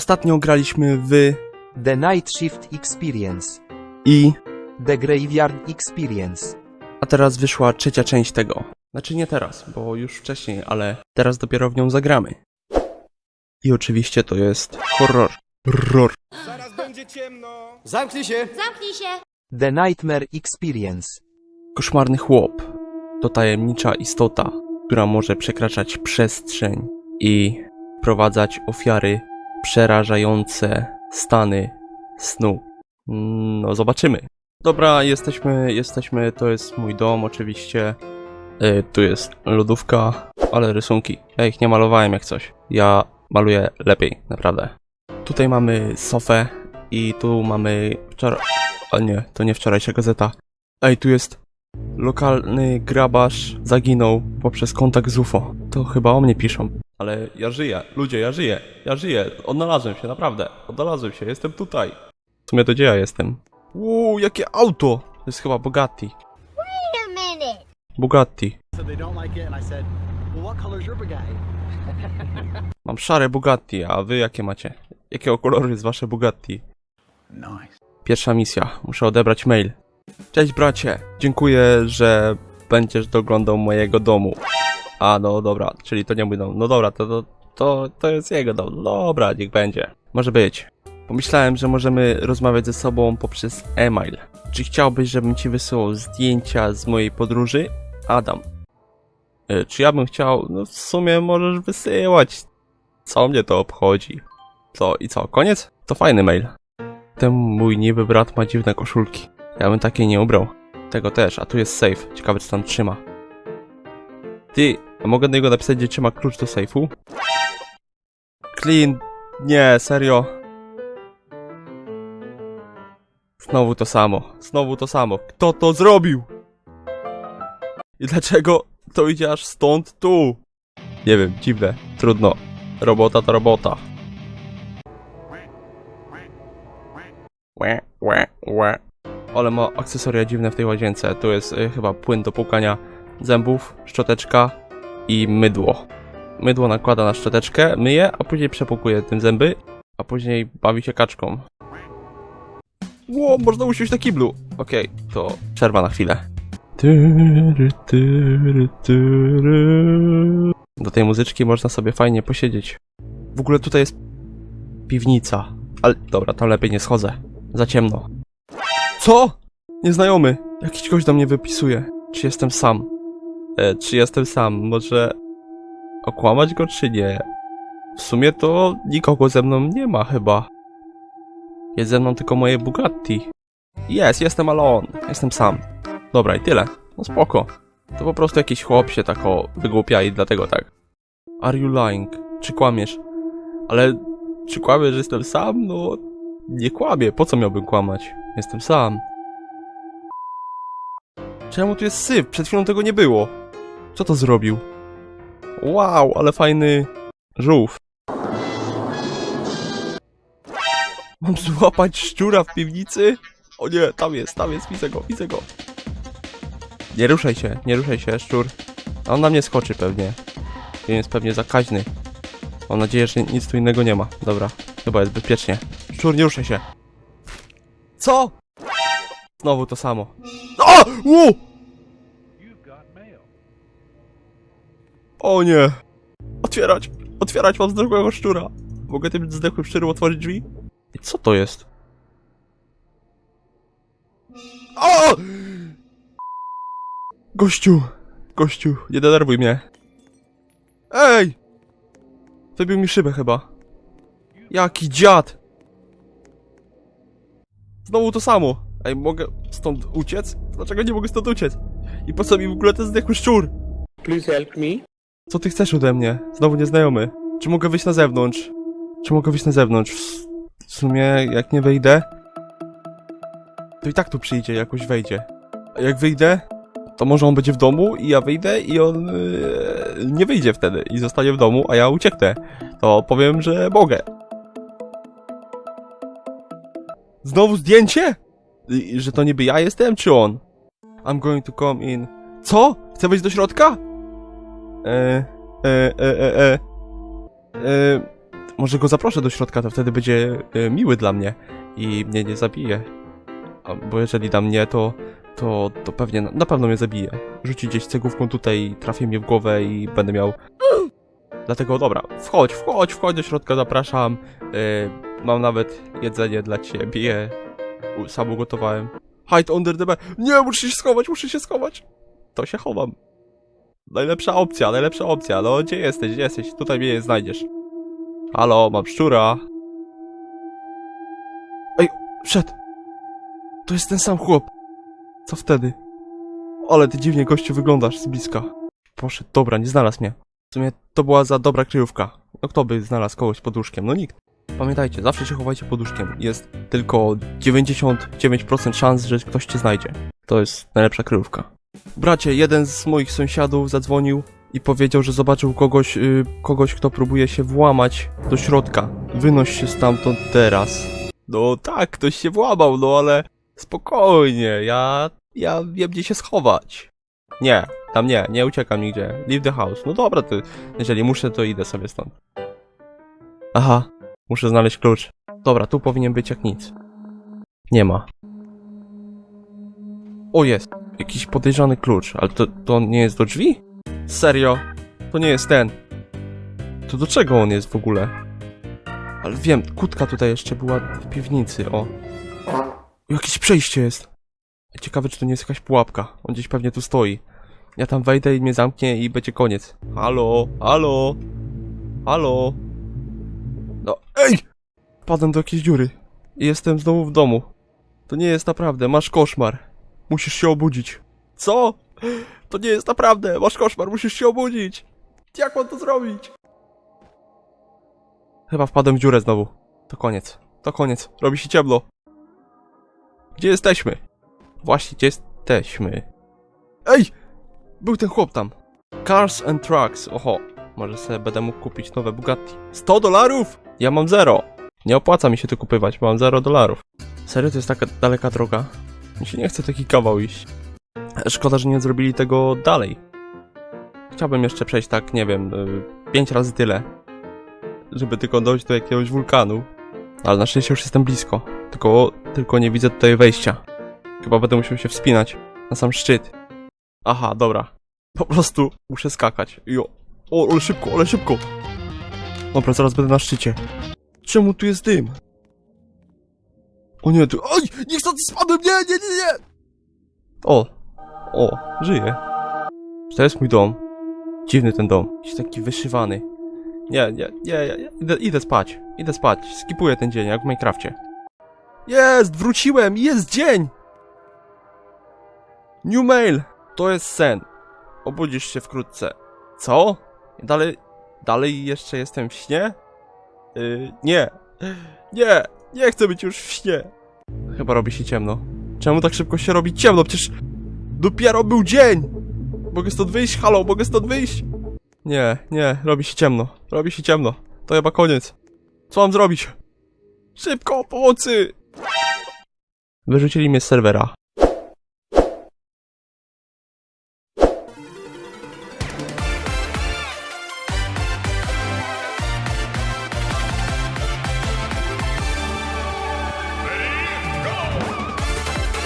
Ostatnio graliśmy w The Night Shift Experience. i... The Graveyard Experience. A teraz wyszła trzecia część tego. Znaczy nie teraz, bo już wcześniej, ale teraz dopiero w nią zagramy. I oczywiście to jest horror. Horror. Zaraz będzie ciemno. Zamknij się! Zamknij się! The Nightmare Experience. Koszmarny chłop to tajemnicza istota, która może przekraczać przestrzeń i wprowadzać ofiary przerażające stany snu. No, zobaczymy. Dobra, jesteśmy, jesteśmy, to jest mój dom oczywiście. Y, tu jest lodówka, ale rysunki. Ja ich nie malowałem jak coś. Ja maluję lepiej, naprawdę. Tutaj mamy sofę i tu mamy wczoraj... O nie, to nie wczorajsza gazeta. Ej, tu jest Lokalny grabarz zaginął poprzez kontakt z UFO. To chyba o mnie piszą. Ale ja żyję, ludzie, ja żyję, ja żyję. Odnalazłem się, naprawdę. Odnalazłem się, jestem tutaj. W sumie to gdzie ja jestem? Uuu, jakie auto! To jest chyba Bugatti. Wait a minute! Bugatti. Mam szare Bugatti, a wy jakie macie? Jakiego koloru jest wasze Bugatti? Nice. Pierwsza misja. Muszę odebrać mail. Cześć bracie. Dziękuję, że będziesz doglądał mojego domu. A, no dobra, czyli to nie mój dom. No dobra, to, to, to, to jest jego dom. No Dobra, niech będzie. Może być. Pomyślałem, że możemy rozmawiać ze sobą poprzez e-mail. Czy chciałbyś, żebym ci wysyłał zdjęcia z mojej podróży? Adam. E, Czy ja bym chciał? No w sumie możesz wysyłać. Co mnie to obchodzi? Co i co? Koniec? To fajny mail. Ten mój niby brat ma dziwne koszulki. Ja bym takiej nie ubrał. Tego też, a tu jest safe. Ciekawe co tam trzyma. Ty, a mogę do niego napisać, gdzie trzyma klucz do safe'u? Clean. Nie, serio. Znowu to samo. Znowu to samo. Kto to zrobił? I dlaczego to idzie aż stąd tu? Nie wiem, dziwne. Trudno. Robota to robota. Łe, łe, łe. Ale ma akcesoria dziwne w tej łazience. Tu jest y, chyba płyn do płukania zębów, szczoteczka i mydło. Mydło nakłada na szczoteczkę, myje, a później przepłukuje tym zęby, a później bawi się kaczką. Ło, można usiąść na kiblu. Okej, to przerwa na chwilę. Do tej muzyczki można sobie fajnie posiedzieć. W ogóle tutaj jest piwnica. Ale dobra, tam lepiej nie schodzę. Za ciemno. Co? Nieznajomy. Jakiś gość do mnie wypisuje. Czy jestem sam? E, czy jestem sam? Może okłamać go, czy nie? W sumie to nikogo ze mną nie ma chyba. Jest ze mną tylko moje Bugatti. Jest, jestem alone. Jestem sam. Dobra, i tyle. No spoko. To po prostu jakiś chłop się tak o wygłupia i dlatego tak. Are you lying? Czy kłamiesz? Ale czy kłamiesz, że jestem sam? No, nie kłamię. Po co miałbym kłamać? Jestem sam. Czemu tu jest syf? Przed chwilą tego nie było. Co to zrobił? Wow, ale fajny żółw. Mam złapać szczura w piwnicy? O nie, tam jest, tam jest, widzę go, widzę go. Nie ruszaj się, nie ruszaj się, szczur. A On na mnie skoczy pewnie. On jest pewnie zakaźny. Mam nadzieję, że nic tu innego nie ma. Dobra, chyba jest bezpiecznie. Szczur, nie ruszaj się. Co? Znowu to samo. O! U! O nie! Otwierać! Otwierać mam zdechłego szczura! Mogę tym zdechłym szczurem otworzyć drzwi? I co to jest? O! Gościu! Gościu, nie denerwuj mnie. Ej! Wybił mi szybę chyba. Jaki dziad! Znowu to samo. Ej, mogę stąd uciec? Dlaczego nie mogę stąd uciec? I po co mi w ogóle ten zdechły szczur? Please help me. Co ty chcesz ode mnie? Znowu nieznajomy. Czy mogę wyjść na zewnątrz? Czy mogę wyjść na zewnątrz? W, sumie, jak nie wejdę, to i tak tu przyjdzie, jakoś wejdzie. A jak wyjdę, to może on będzie w domu i ja wyjdę i on yy, nie wyjdzie wtedy i zostanie w domu, a ja ucieknę. To powiem, że mogę. Znowu zdjęcie? I, że to niby ja jestem, czy on? I'm going to come in. Co? Chcę wejść do środka? E, e, e, e, e. e może go zaproszę do środka, to wtedy będzie y, miły dla mnie i mnie nie zabije. A, bo jeżeli da mnie, to, to, to pewnie, na, pewno mnie zabije. Rzuci gdzieś cegówką tutaj, trafi mnie w głowę i będę miał... Dlatego dobra, wchodź, wchodź, wchodź do środka, zapraszam. Y, mam nawet jedzenie dla ciebie. U- Sam ugotowałem. Hide under the bed. Nie, muszę się schować, muszę się schować. To się chowam. Najlepsza opcja, najlepsza opcja. No, gdzie jesteś, gdzie jesteś? Tutaj mnie nie znajdziesz. Halo, mam szczura. Ej, wszedł. To jest ten sam chłop. Co wtedy? Ale ty dziwnie gościu wyglądasz z bliska. Poszedł, dobra, nie znalazł mnie. W sumie to była za dobra kryjówka. No kto by znalazł kogoś pod łóżkiem? No nikt. Pamiętajcie, zawsze się chowajcie pod łóżkiem. Jest tylko 99% szans, że ktoś cię znajdzie. To jest najlepsza kryjówka. Bracie, jeden z moich sąsiadów zadzwonił i powiedział, że zobaczył kogoś, y, kogoś, kto próbuje się włamać do środka. Wynoś się stamtąd teraz. No tak, ktoś się włamał, no ale spokojnie, ja, ja wiem gdzie się schować. Nie, tam nie, nie uciekam nigdzie. Leave the house. No dobra, to jeżeli muszę, to idę sobie stąd. Aha, muszę znaleźć klucz. Dobra, tu powinien być jak nic. Nie ma. O, jest. Jakiś podejrzany klucz, ale to, to nie jest do drzwi? Serio? To nie jest ten. To do czego on jest w ogóle? Ale wiem, kutka tutaj jeszcze była w piwnicy, o. Jakieś przejście jest. Ciekawe, czy to nie jest jakaś pułapka. On gdzieś pewnie tu stoi. Ja tam wejdę i mnie zamknie i będzie koniec. Halo, halo, halo. No, ej! Wpadłem do jakiejś dziury. I jestem znowu w domu. To nie jest naprawdę, masz koszmar. Musisz się obudzić. Co? To nie jest naprawdę, masz koszmar, musisz się obudzić. Jak mam to zrobić? Chyba wpadłem w dziurę znowu. To koniec. To koniec. Robi się ciemno. Gdzie jesteśmy? Właśnie, gdzie jesteśmy? Ej! Był ten chłop tam. Cars and Trucks. Oho. Może sobie będę mógł kupić nowe Bugatti. 100 dolarów? Ja mam zero. Nie opłaca mi się to kupywać, mam 0 dolarów. Serio, to jest taka daleka droga? Mi się nie chce taki kawał iść. Szkoda, że nie zrobili tego dalej. Chciałbym jeszcze przejść tak, nie wiem, y, pięć razy tyle. Żeby tylko dojść do jakiegoś wulkanu. Ale na szczęście już jestem blisko. Tylko, tylko nie widzę tutaj wejścia. Chyba będę musiał się wspinać na sam szczyt. Aha, dobra. Po prostu muszę skakać. Jo. O, ale szybko, ale szybko. Dobra, zaraz będę na szczycie. Czemu tu jest dym? O nie, tu... Oj! Nie chcę, spadłem! Nie, nie, nie, nie! O, o, żyję. Czy to jest mój dom? Dziwny ten dom. Jakiś taki wyszywany. Nie, nie, nie, nie, nie. Idę, idę spać. Idę spać. Skipuję ten dzień, jak w Minecrafcie. Jest! Wróciłem! Jest dzień! New mail! To jest sen. Obudzisz się wkrótce. Co? Dalej, dalej jeszcze jestem w śnie? Yy, nie. Nie, nie chcę być już w śnie. Chyba robi się ciemno. Czemu tak szybko się robi ciemno? Przecież dopiero był dzień! Mogę stąd wyjść? Halo, mogę stąd wyjść? Nie, nie, robi się ciemno. Robi się ciemno. To chyba koniec. Co mam zrobić? Szybko, pomocy! Wyrzucili mnie z serwera.